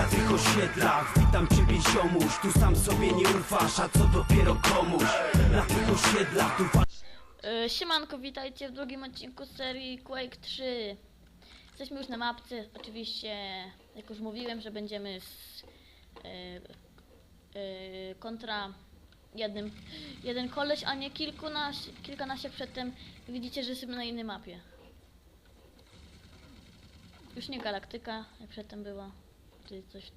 na tych osiedlach Witam ciebie ziomuś, tu sam sobie nie ufasz A co dopiero komuś Na tych osiedlach tu wa- E, Siemanko, witajcie w drugim odcinku serii Quake 3. Jesteśmy już na mapce, oczywiście, jak już mówiłem, że będziemy z e, e, kontra jednym, jeden koleś, a nie kilkunaście, kilkanaście przedtem. Widzicie, że jesteśmy na innej mapie. Już nie galaktyka, jak przedtem była. Czyli coś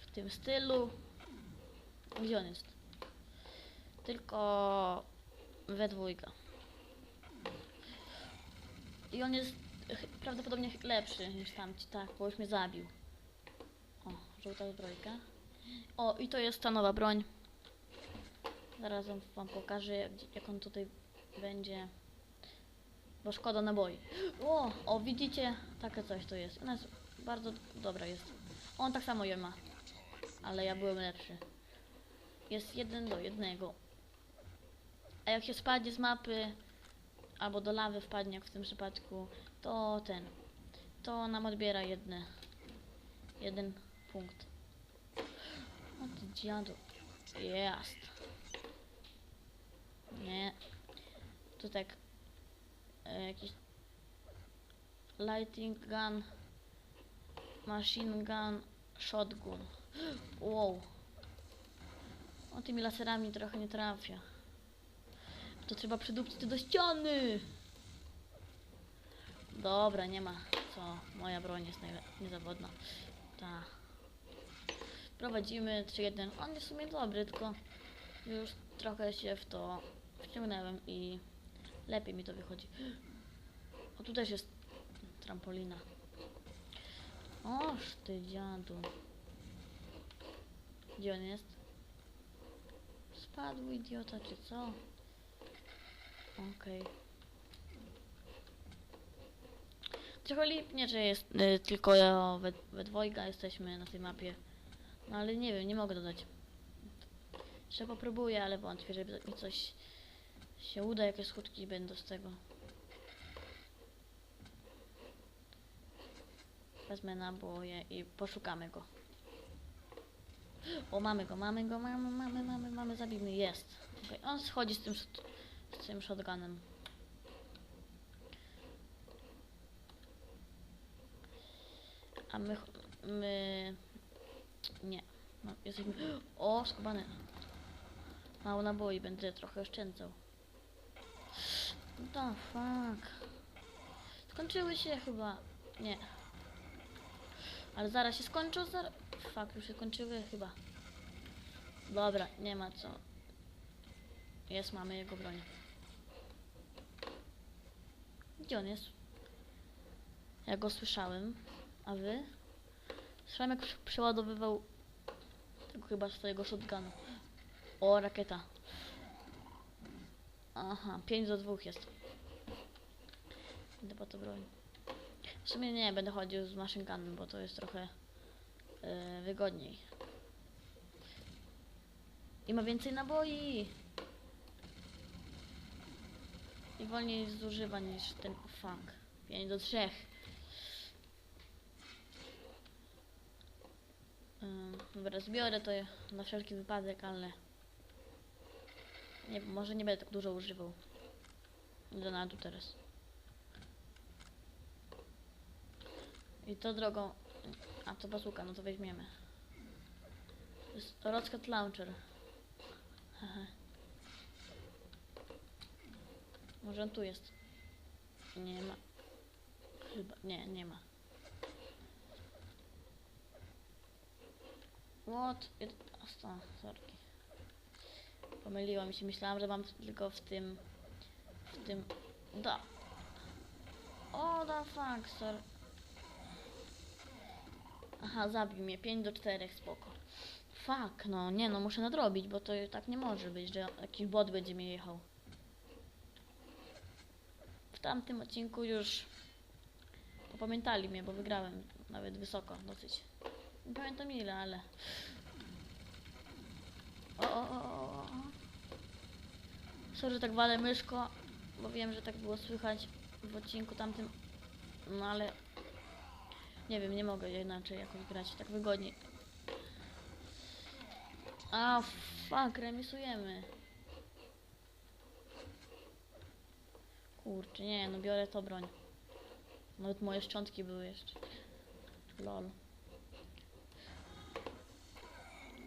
w tym stylu. Gdzie on jest? Tylko we dwójkę. I on jest prawdopodobnie lepszy niż tamci, tak, bo już mnie zabił. O, żółta zbrojka. O, i to jest ta nowa broń. Zaraz wam- pokażę, jak, jak on tutaj będzie. Bo szkoda naboi. O, o, widzicie? Takie coś to jest. Ona jest bardzo dobra jest. On tak samo je ma. Ale ja byłem lepszy. Jest jeden do jednego. A jak się spadnie z mapy, albo do lawy wpadnie, jak w tym przypadku, to ten, to nam odbiera jedne, jeden punkt. O ty dziadu. Jest. Nie. Tu tak, e, jakiś lighting gun, machine gun, shotgun. Wow. O tymi laserami trochę nie trafia. To trzeba przydupcić do ściany. Dobra, nie ma co. Moja broń jest niezawodna. Ta. Prowadzimy 3-1. On jest w sumie dobry, tylko już trochę się w to wciągnąłem i lepiej mi to wychodzi. O, tu też jest trampolina. Oż ty dziadu. Gdzie on jest? Spadł idiota, czy co? Okej. Trochę lipnie, że jest y, tylko ja we, we dwojga jesteśmy na tej mapie. No ale nie wiem, nie mogę dodać. Jeszcze popróbuję, ale wątpię, że mi coś się uda, jakie skutki będą z tego. Wezmę naboje i poszukamy go. O, mamy go, mamy go, mamy, mamy, mamy, mamy, zabijmy, jest. Okej, On schodzi z tym, z tym shotgunem. A my, my, nie, no, jesteśmy, o, skubany. Mało naboi, będę trochę oszczędzał. The fuck. Skończyły się chyba, nie. Ale zaraz się skończą, zaraz, fuck, już się skończyły chyba. Dobra, nie ma co. Jest, mamy jego broń. Gdzie on jest? Ja go słyszałem. A wy? Słyszałem jak przeładowywał tego chyba swojego shotgunu. O, rakieta. Aha, 5 do 2 jest. Po to broń. W sumie nie, będę chodził z gunem, bo to jest trochę yy, wygodniej. I ma więcej naboi. I wolniej zużywa niż ten fuck. 5 do 3. Ym, dobra, zbiorę to na wszelki wypadek, ale nie, może nie będę tak dużo używał. Do nadu teraz. I to drogą. A to bazuka, no to weźmiemy. To jest Rocket Launcher. Może on tu jest. Nie ma. Chyba. Nie, nie ma. What? O, sorki. Pomyliła mi się. Myślałam, że mam tylko w tym... W tym... Da. O, da fuck, sir. Aha, zabił mnie. 5 do 4, spoko. Fuck, no nie no, muszę nadrobić, bo to tak nie może być, że jakiś bot będzie mnie jechał. W tamtym odcinku już popamiętali mnie, bo wygrałem nawet wysoko dosyć. Nie pamiętam ile, ale... O, o, o, o. Sorry, że tak walę myszko, bo wiem, że tak było słychać w odcinku tamtym. No ale Nie wiem, nie mogę inaczej jakoś grać, tak wygodniej. A, fuck, remisujemy. Kurczę, nie, no biorę to broń. Nawet moje szczątki były jeszcze. Lol.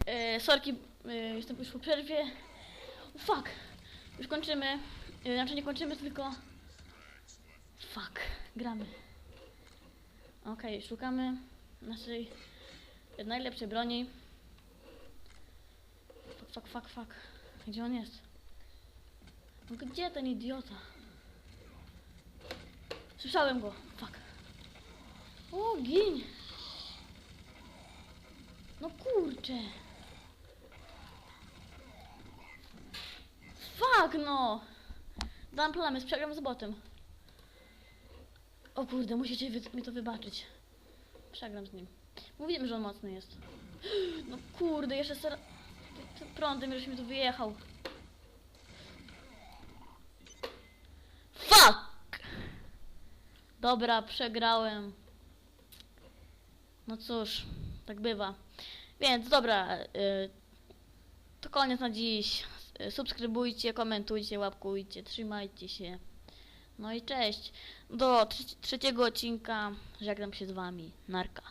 E, sorki, e, jestem już po przerwie. Fuck! Już kończymy. E, znaczy nie kończymy, tylko... Fuck, gramy. Okej, szukamy naszej najlepszej broni. Fuck, fuck, fuck, fuck. Gdzie on jest? No gdzie ten idiota? Słyszałem go. Fuck. O, gin! No kurczę. Fuck no! Dam plamy, przegram z botem. O kurde, musicie mi to wybaczyć. Przegram z nim. Mówiłem, że on mocny jest. No kurde, jeszcze ser... Prądem już mi tu wyjechał. Fuck! Dobra, przegrałem. No cóż, tak bywa. Więc dobra, y, to koniec na dziś. Y, Subskrybujcie, komentujcie, łapkujcie, trzymajcie się. No i cześć. Do trze- trzeciego odcinka żegnam się z wami. Narka.